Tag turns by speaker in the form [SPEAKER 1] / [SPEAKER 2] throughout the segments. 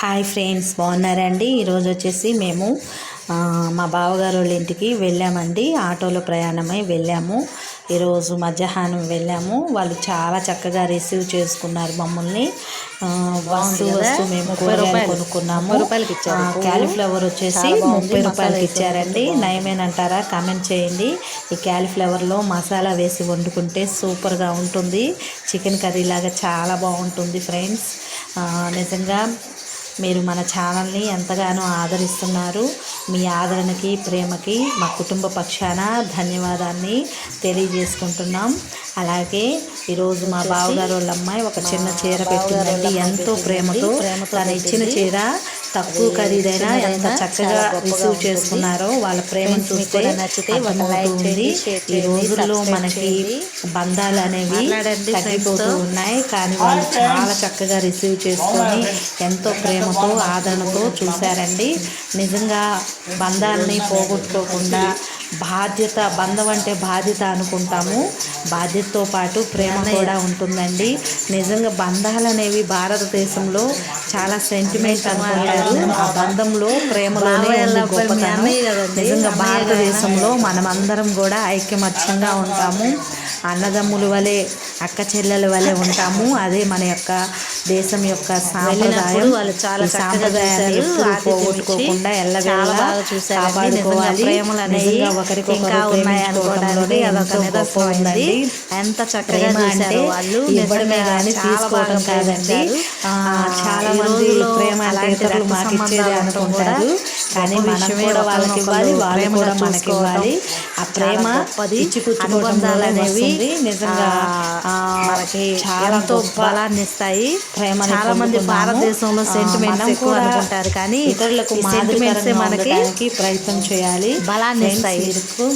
[SPEAKER 1] Hi friends బాగున్నారండి? ఈరోజు వచ్చేసి మేము మా బావగారు వాళ్ళ ఇంటికి వెళ్ళామండి. ఆటోలో ప్రయాణమై వెళ్ళాము. ఈరోజు మధ్యాహ్నం వెళ్ళాము. వాళ్ళు చాలా చక్కగా రిసీవ్ చేసుకున్నారు మమ్మల్ని. వస్తూ వస్తూ మేము కూరగాయలు కొనుక్కున్నాము. క్యాలీఫ్లవర్ వచ్చేసి ముప్పై రూపాయలకి ఇచ్చారండి. నయమేనంటారా? కామెంట్ చేయండి. ఈ క్యాలీఫ్లవర్లో మసాలా వేసి వండుకుంటే సూపర్గా ఉంటుంది. చికెన్ కర్రీ లాగా చాలా బాగుంటుంది ఫ్రెండ్స్. నిజంగా మీరు మన ఛానల్ని ఎంతగానో ఆదరిస్తున్నారు. మీ ఆదరణకి ప్రేమకి మా కుటుంబ పక్షాన ధన్యవాదాన్ని తెలియజేసుకుంటున్నాం. అలాగే ఈరోజు మా బావగారు వాళ్ళ అమ్మాయి ఒక చిన్న చీర పెట్టిందండి. ఎంతో ప్రేమతో తను ఇచ్చిన చీర తక్కువ ఖరీదైన ఎంత చక్కగా రిసీవ్ చేసుకున్నారో వాళ్ళ ప్రేమను చూస్తే నచ్చితే అర్థమవుతుంది. ఈ రోజుల్లో మనకి బంధాలు అనేవి తగ్గిపోతూ ఉన్నాయి. కానీ వాళ్ళు చాలా చక్కగా రిసీవ్ చేసుకొని ఎంతో ప్రేమతో ఆదరణతో చూశారండి. నిజంగా బంధాలని పోగొట్టుకోకుండా బాధ్యత బంధం అంటే బాధ్యత అనుకుంటాము. బాధ్యతతో పాటు ప్రేమ కూడా ఉంటుందండి. నిజంగా బంధాలు అనేవి భారతదేశంలో చాలా సెంటిమెంట్ అనుకుంటారు. ఆ బంధంలో ప్రేమలోనే గొప్పతనం. నిజంగా భారతదేశంలో మనమందరం కూడా ఐక్యమత్యంగా ఉంటాము. అన్నదమ్ముల వలె అక్క చెల్లెల వలె ఉంటాము అదే మన యొక్క దేశం యొక్క సాంప్రదాయం
[SPEAKER 2] వాళ్ళు చాలా
[SPEAKER 1] సాంప్రదాయాన్ని పోగొట్టుకోకుండా ఎల్లవేళలా. కాపాడుకోవాలి
[SPEAKER 2] నిజంగా
[SPEAKER 1] ఒకరికొకరు ప్రేమించుకోవడంలోనే ఎంతో గొప్ప
[SPEAKER 2] నిదర్శనం
[SPEAKER 1] ఉందండి
[SPEAKER 2] అండి. ఎంత చక్కగా
[SPEAKER 1] అంటే
[SPEAKER 2] వాళ్ళు
[SPEAKER 1] ఇవ్వడమే కానీ తీసుకోవడం కాదండి చాలా మంది ప్రేమ ఇతరులు మాకు ఇచ్చేది అనుకుంటారు కానీ మనం. కూడా వాళ్ళకి ఇవ్వాలి వాళ్ళు కూడా మనకి ఇవ్వాలి ఆ ప్రేమ. ఇచ్చి
[SPEAKER 2] అనేవి.
[SPEAKER 1] నిజంగా
[SPEAKER 2] మనకి
[SPEAKER 1] చాలా
[SPEAKER 2] ఎంతో బలాన్ని ఇస్తాయి చాలా మంది. భారతదేశంలో సెంటిమెంట్స్
[SPEAKER 1] మనం
[SPEAKER 2] ఎక్కువ అనుకుంటారు కానీ
[SPEAKER 1] ఇతరులకు
[SPEAKER 2] సెంటిమెంట్స్ మనకి
[SPEAKER 1] ప్రయత్నం చేయాలి
[SPEAKER 2] బలాన్ని ఇస్తాయి.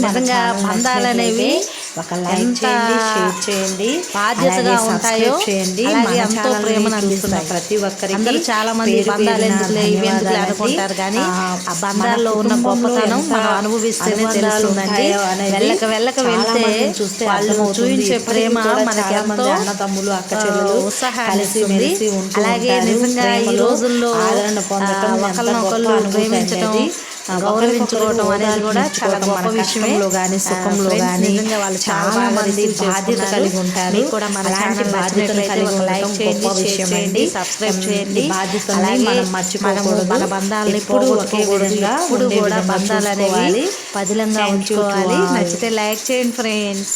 [SPEAKER 2] నిజంగా బంధాలు అనేవి
[SPEAKER 1] ఒక లైక్ చేయండి షేర్ చేయండి
[SPEAKER 2] బాధ్యతగా ఉంటాయో
[SPEAKER 1] చేయండి
[SPEAKER 2] ఎంతో ప్రేమను
[SPEAKER 1] చూస్తున్న. ప్రతి ఒక్కరికి
[SPEAKER 2] చాలా మంది బంధాలు
[SPEAKER 1] ధన్యవాదాలండి.
[SPEAKER 2] అనుకుంటారు కానీ ఆ బంధాల్లో ఉన్న గొప్పతనం మనం అనుభవిస్తేనే తెలుస్తుందండి వెళ్ళక వెళ్ళక వెళ్తే
[SPEAKER 1] చూస్తే
[SPEAKER 2] వాళ్ళు. చూపించే ప్రేమ మనకి ఎంతో
[SPEAKER 1] అన్నదమ్ములు అక్క చెల్లెలు కలిసి. మెలిసి
[SPEAKER 2] అలాగే. నిజంగా ఈ రోజుల్లో
[SPEAKER 1] గొప్ప అనుభూతి
[SPEAKER 2] ప్రేమించడం, గౌరవించుకోవడం అనేది కూడా చాలా గొప్ప.
[SPEAKER 1] కష్టంలో కానీ సుఖంలో కానీ
[SPEAKER 2] వాళ్ళు చాలా
[SPEAKER 1] మంది బాధ్యత. కలిగి ఉంటారు
[SPEAKER 2] కూడా మన
[SPEAKER 1] అలాంటి బాధ్యతలు కలిగి
[SPEAKER 2] లైక్
[SPEAKER 1] గొప్ప విషయం అండి
[SPEAKER 2] సబ్స్క్రైబ్ చేయండి. అలాగే
[SPEAKER 1] మనం మర్చిపోకూడదు
[SPEAKER 2] మన బంధాలని పోగొట్టుకోకూడదు.
[SPEAKER 1] విధంగా
[SPEAKER 2] ఎప్పుడు
[SPEAKER 1] ఉండే
[SPEAKER 2] కూడా బంధాలు అనేవి. పదిలంగా ఉంచుకోవాలి. నచ్చితే లైక్ చేయండి ఫ్రెండ్స్